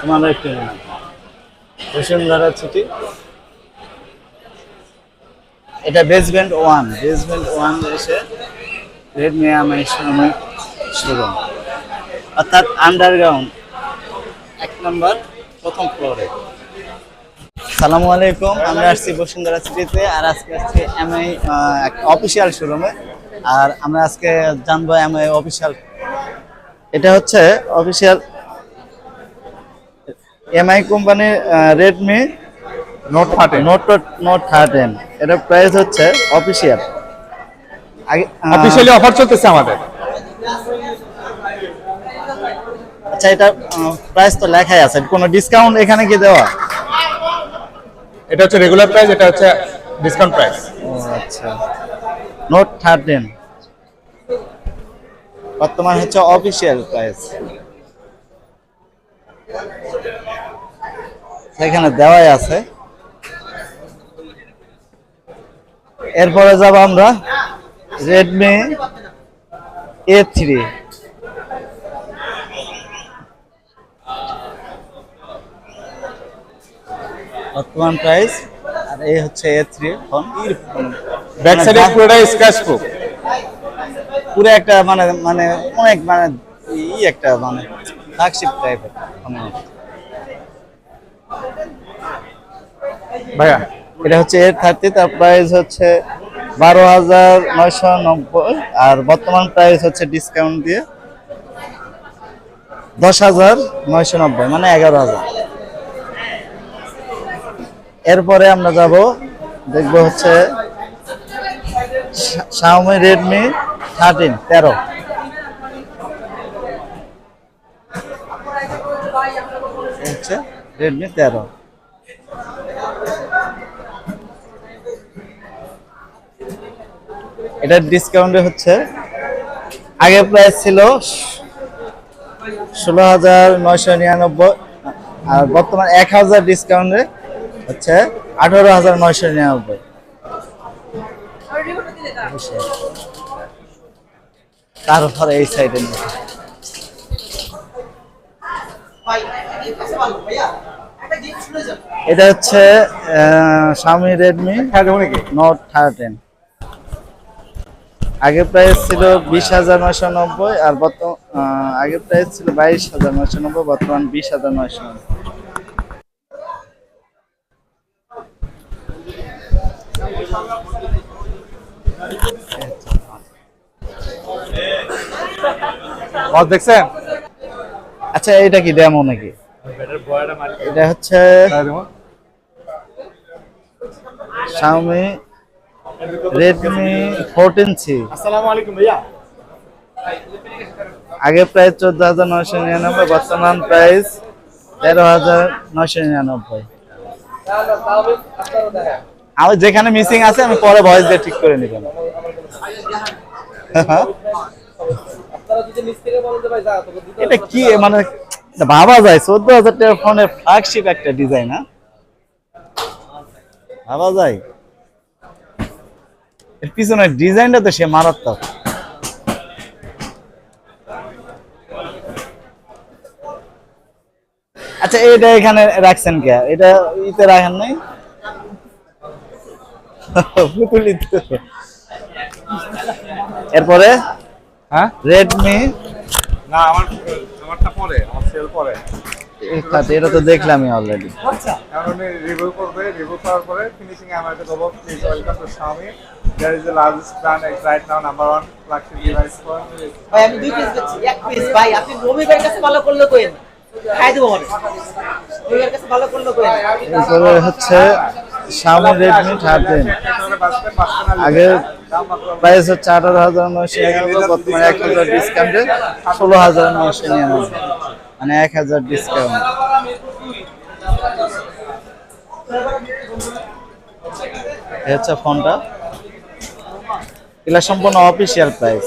তোমার একটু বসুন্ধরা ছুটি। এটা বেসমেন্ট ওয়ান বেসমেন্ট ওয়ান এসে রেডমি আমার সামনে শোরুম অর্থাৎ আন্ডারগ্রাউন্ড এক নম্বর প্রথম ফ্লোরে সালামু আলাইকুম আমরা আসছি বসুন্ধরা সিটিতে আর আজকে আসছি এমআই অফিসিয়াল শোরুমে আর আমরা আজকে জানব এমআই অফিসিয়াল এটা হচ্ছে অফিসিয়াল এমআই কোম্পানির Redmi note thirteen note note thirteen এটার প্রাইস হচ্ছে অফিসিয়াল আগে অফিসিয়ালি অফার চলতেছে আমাদের। আচ্ছা এটা প্রাইস তো লেখাই আছে। কোনো ডিসকাউন্ট এখানে কি দেওয়া? এটা হচ্ছে রেগুলার প্রাইস এটা হচ্ছে ডিসকাউন্ট প্রাইস আচ্ছা। নোট থার্টেন বর্তমান হচ্ছে অফিসিয়াল প্রাইস সেখানে দেওয়াই আছে। এরপরে যাব আমরা রেডমি এ থ্রি বর্তমান প্রাইস আর এই হচ্ছে এ থ্রি ফোন। ব্যাক সাইডে পুরোটাই স্ক্র্যাচ প্রুফ পুরো একটা মানে মানে অনেক মানে ই একটা মানে ফ্ল্যাগশিপ টাইপের ভাইয়া? এটা হচ্ছে এর থার্টি তার প্রাইস হচ্ছে বারো হাজার নয়শো নব্বই আর বর্তমান প্রাইস হচ্ছে ডিসকাউন্ট দিয়ে দশ হাজার নয়শো নব্বই মানে এগারো হাজার। এরপরে আমরা যাব, দেখব হচ্ছে শাওমি রেডমি থার্টিন তেরো। হচ্ছে রেডমি তেরো। এটার ডিসকাউন্টে হচ্ছে আগে প্রাইস ছিল ষোলো হাজার নয়শো নিরানব্বই, আর বর্তমান এক হাজার ডিসকাউন্টে হচ্ছে আঠারো হাজার নয়শো নিরানব্বই। তারপরে এই সাইডে এটা হচ্ছে স্বামী রেডমি নোট থার্টেন আগের প্রাইস ছিল বিশ হাজার নয়শো নব্বই আর বর্তমান আগের প্রাইস ছিল বাইশ হাজার নয়শো নব্বই, বর্তমান বিশ হাজার নয়শো নব্বই। দেখছেন? আচ্ছা এটা কি ডেমো নাকি? এটা হচ্ছে Xiaomi রেডমি ফোরটিন সি আসসালামু আলাইকুম ভাইয়া। আগে প্রাইস চোদ্দ হাজার নয়শো নিরানব্বই বর্তমান প্রাইস তেরো হাজার নয়শো নিরানব্বই। আমি যেখানে মিসিং আছে আমি পরে ভয়েস দিয়ে ঠিক করে নিবেন। এটা কি মানে ভাবা যায় চোদ্দ হাজার টাকার ফোনের ফ্ল্যাগশিপ একটা ডিজাইন হ্যাঁ? ভাবা যায়। এর পিছনের ডিজাইনটা তো সে মারাত্মক। আচ্ছা এটা এখানে রাখছেন কে? এটা ইতে রাখেন নাই? পুতুলি এরপরে? হ্যাঁ? রেডমি না আমার আমারটা পরে আমার সেল পরে। এটা তো দেখলামই অলরেডি এখন উনি রিভিউ করবে রিভিউ করার পরে ফিনিশিং এ আমাকে দেবো please welcome to Xiaomi there is the largest brand right now number one flagship device ভাই আমি দুই পিস দিচ্ছি এক পিস ভাই আপনি মানে রবিবার কাছে ভালো করলে কোয়েন এরপরে হচ্ছে Xiaomi Redmi 13 আগে প্রাইস হচ্ছে আঠারো হাজার নয়শো নিরানব্বই বর্তমানে এক হাজার ডিসকাউন্টে ষোলো হাজার নয়শো নিরানব্বই। মানে এক হাজার ডিসকাউন্ট হচ্ছে ফোনটা। এগুলা সম্পূর্ণ অফিসিয়াল প্রাইস